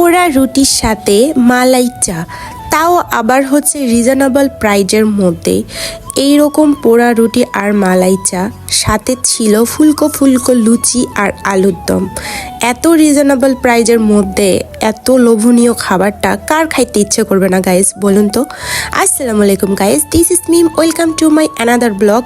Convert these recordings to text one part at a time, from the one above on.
পোড়া রুটির সাথে মালাই চা। তাও আবার হচ্ছে রিজনেবল প্রাইজের মধ্যে। এই রকম পোড়া রুটি আর মালাই চা, সাথে ছিল ফুলকো ফুলকো লুচি আর আলুর দম। এত রিজনেবল প্রাইজের মধ্যে এত লোভনীয় খাবারটা কার খাইতে ইচ্ছে করবে না গাইস বলুন তো। আসসালামু আলাইকুম guys this is Mim welcome to my another blog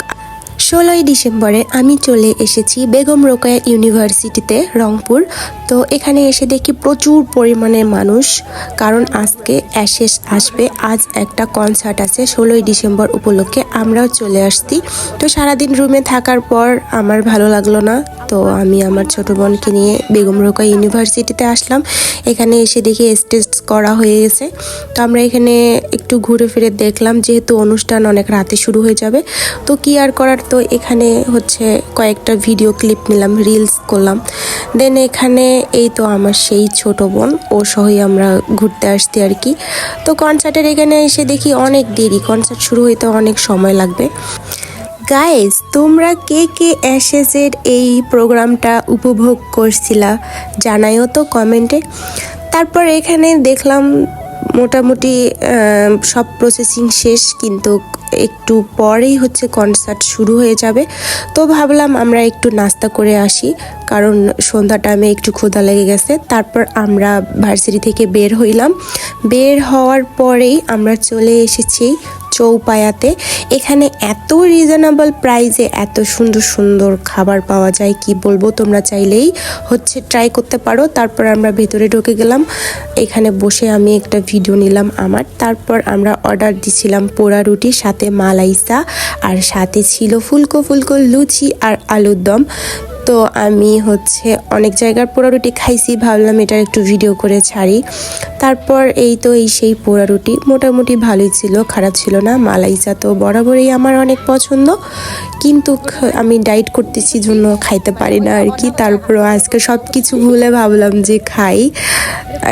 ষোলোই ডিসেম্বরে আমি চলে এসেছি বেগম রোকায়া ইউনিভার্সিটিতে, রংপুর। তো এখানে এসে দেখি প্রচুর পরিমাণে মানুষ, কারণ আজকে অ্যাশেস আসবে। আজ একটা কনসার্ট আছে ষোলোই ডিসেম্বর উপলক্ষে, আমরাও চলে আসছি। তো সারাদিন রুমে থাকার পর আমার ভালো লাগল না। তো আমি আমার ছোট বোনকে নিয়ে বেগম রোকেয়া ইউনিভার্সিটিতে আসলাম। এখানে এসে দেখি স্টেজ করা হয়ে গেছে। তো আমরা এখানে একটু ঘুরে ফিরে দেখলাম যেহেতু অনুষ্ঠান অনেক রাতে শুরু হয়ে যাবে। তো কি আর করার? তো এখানে হচ্ছে কয়েকটা ভিডিও ক্লিপ নিলাম, রিলস করলাম। দেন এখানে এই তো আমার সেই ছোট বোন ও সহই আমরা ঘুরতে আসছি আর কি। তো কনসার্টের এখানে এসে দেখি অনেক দেরি কনসার্ট শুরু হইতে অনেক সময় লাগবে। গাইস তোমরা কে কে অ্যাশেজের এই প্রোগ্রামটা উপভোগ করছিলা জানাইও তো কমেন্টে। তারপর এখানে দেখলাম মোটামুটি সব প্রসেসিং শেষ, কিন্তু একটু পরেই হচ্ছে কনসার্ট শুরু হয়ে যাবে। তো ভাবলাম আমরা একটু নাস্তা করে আসি, কারণ সন্ধ্যা টাইমে একটু ক্ষুধা লেগে গেছে। তারপর আমরা ভার্সিটি থেকে বের হইলাম। বের হওয়ার পরেই আমরা চলে এসেছি চৌপায়াতে। এখানে এত রিজনেবল প্রাইসে এত সুন্দর সুন্দর খাবার পাওয়া যায়, কি বলব তোমরা চাইলেই হচ্ছে ট্রাই করতে পারো। তারপর আমরা ভেতরে ঢুকে গেলাম। এখানে বসে আমি একটা ভিডিও নিলাম আমার। তারপর আমরা অর্ডার দিছিলাম পোড়া রুটি, সাথে মালাইসা, আর সাথে ছিল ফুলকো ফুলকো লুচি আর আলুর দম। তো আমি হচ্ছে অনেক জায়গার পোড়া রুটি খাইছি, ভাবলাম এটার একটু ভিডিও করে ছাড়ি। তারপর এই তো এই সেই পোড়া রুটি, মোটামুটি ভালোই ছিল, খারাপ ছিল না মালাইচা তো বরাবরই আমার অনেক পছন্দ। কিন্তু আমি ডাইট করতেছি, জন্য খাইতে পারি না আর কি। তারপরও আজকে সব কিছু ভুলে ভাবলাম যে খাই।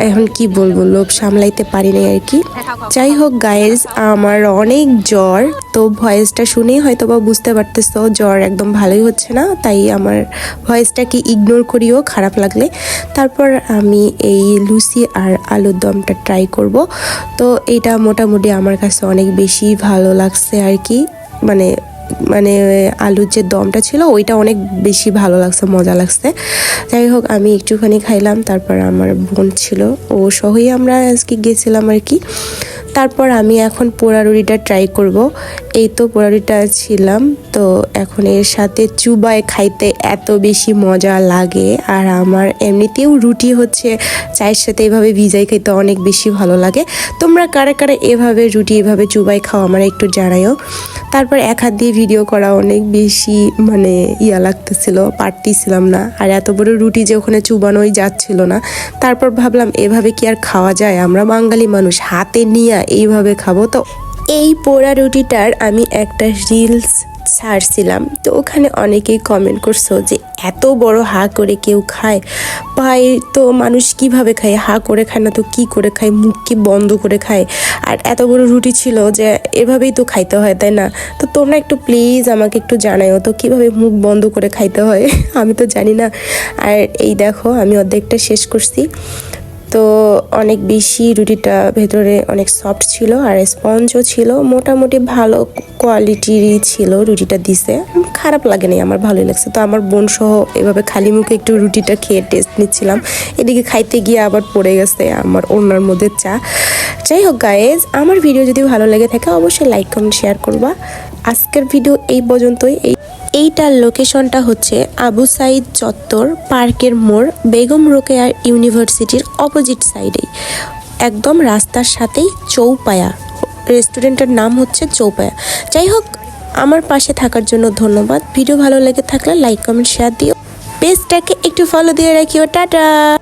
এখন কি বলব, লোভ সামলাইতে পারি নাই আর কি। যাই হোক গায়েস আমার অনেক জ্বর, তো ভয়েসটা শুনেই হয়তো বা বুঝতে পারতেছো, জ্বর একদম ভালোই হচ্ছে না, তাই আমার ভয়েসটাকে ইগনোর করিও, খারাপ লাগলে। তারপর আমি এই লুচি আর আলুর দমটা ট্রাই করব। তো এটা মোটামুটি আমার কাছে অনেক বেশি ভালো লাগছে আর কি মানে মানে আলুর যে দমটা ছিল, ওইটা অনেক বেশি ভালো লাগছে, মজা লাগছে। যাই হোক, আমি একটুখানি খাইলাম, তারপর আমার বোন ছিল, ও সহই আমরা আজকে গেছিলাম আর কি। তারপর আমি এখন পোড়ারুটিটা ট্রাই করব। এই তো পোড়ারুটিটা ছিলাম, তো এখন এর সাথে চুবায় খাইতে এত বেশি মজা লাগে। আর আমার এমনিতেও রুটি হচ্ছে চায়ের সাথে এভাবে ভিজাই খাইতে অনেক বেশি ভালো লাগে। তোমরা কারা কারা এভাবে রুটি, এভাবে চুবাই খাও আমার একটু জানাইও তারপর এক হাত দিয়ে ভিডিও করা অনেক বেশি মানে ইয়া লাগতেছিল পারতেছিলাম না। আর এত বড় রুটি যে ওখানে চুবানোই যাচ্ছিল না। তারপর ভাবলাম, এভাবে কি আর খাওয়া যায়? আমরা বাঙালি মানুষ, হাতে নিয়ে এইভাবে খাব তো এই পোড়া রুটিটার আমি একটা রিলস ছাড়ছিলাম। তো ওখানে অনেকেই কমেন্ট করছ যে, এত বড় হা করে কেউ খায়? পায়ে তো মানুষ কীভাবে খায়? হা করে খায় না তো কি করে খায়? মুখ কি বন্ধ করে খায়? আর এত বড় রুটি ছিল যে, এভাবেই তো খাইতে হয়, তাই না? তো তোমরা একটু প্লিজ আমাকে একটু জানাও তো কীভাবে মুখ বন্ধ করে খাইতে হয়? আমি তো জানি না। আর এই দেখো, আমি অর্ধেকটা শেষ করছি। তো অনেক বেশি রুটিটা ভেতরে অনেক সফট ছিল আর স্পঞ্জও ছিল। মোটামুটি ভালো কোয়ালিটিরই ছিল রুটিটা দিছে। খারাপ লাগেনি, আমার ভালোই লাগছে। তো আমার বোন সহ এভাবে খালি মুখে একটু রুটিটা খেয়ে টেস্ট নিচ্ছিলাম। এদিকে খাইতে গিয়ে আবার পড়ে গেছে আমার ওনার মধ্যে চা। যাই হোক গায়েজ আমার ভিডিও যদি ভালো লেগে থাকে, অবশ্যই লাইক কমেন্ট শেয়ার করবা। আজকের ভিডিও এই পর্যন্তই। এই এইটার লোকেশনটা হচ্ছে আবু সাইদ চত্বর পার্কের মোড় বেগম রোকেয়ার ইউনিভার্সিটির অপোজিট সাইডেই। একদম রাস্তার সাথেই চৌপায়া। রেস্টুরেন্টের নাম হচ্ছে চৌপায়া। যাই হোক, আমার পাশে থাকার জন্য ধন্যবাদ। ভিডিও ভালো লেগে থাকলে লাইক, কমেন্ট, শেয়ার দিও। পেজটাকে একটু ফলো দিয়ে রাখিও। টাটা!